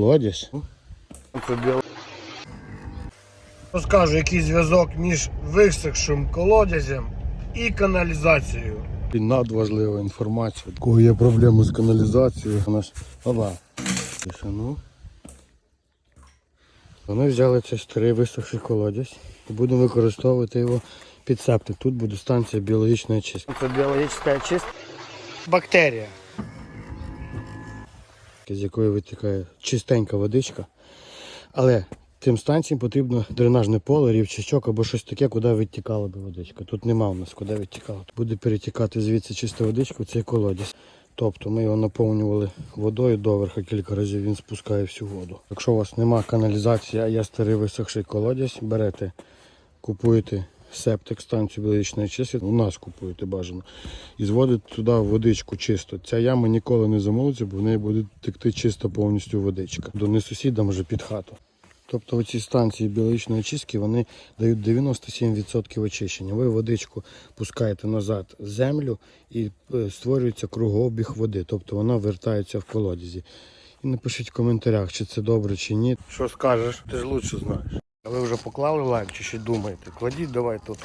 Колодязь. Розкажу, який зв'язок між висохшим колодязем і каналізацією. І надважлива інформація. У кого є проблеми з каналізацією, у нас Опа. Тишину. Вони взяли цей старий висохший колодязь і будемо використовувати його під септик. Тут буде станція біологічної чистки. Це біологічна чистка. Бактерія. З якої витікає чистенька водичка. Але тим станціям потрібно дренажне поле, рівчачок або щось таке, куди відтікала би водичка. Тут нема у нас куди відтікала. Буде перетікати звідси чиста водичка в цей колодязь. Тобто ми його наповнювали водою доверха кілька разів, він спускає всю воду. Якщо у вас нема каналізації, а є старий висохший колодязь, берете, купуєте септик, станцію біологічної чистки, у нас купуєте бажано, і зводите туди водичку чисто. Ця яма ніколи не замолиться, бо в неї буде текти чисто повністю водичка. До не сусіда, може під хату. Тобто оці станції біологічної очистки вони дають 97% очищення. Ви водичку пускаєте назад в землю і е, створюється кругообіг води, тобто вона вертається в колодязі. І напишіть в коментарях, чи це добре, чи ні. Що скажеш, ти ж лучше знаєш. А ви вже поклали лайк чи ще думаєте? Кладіть давай тут.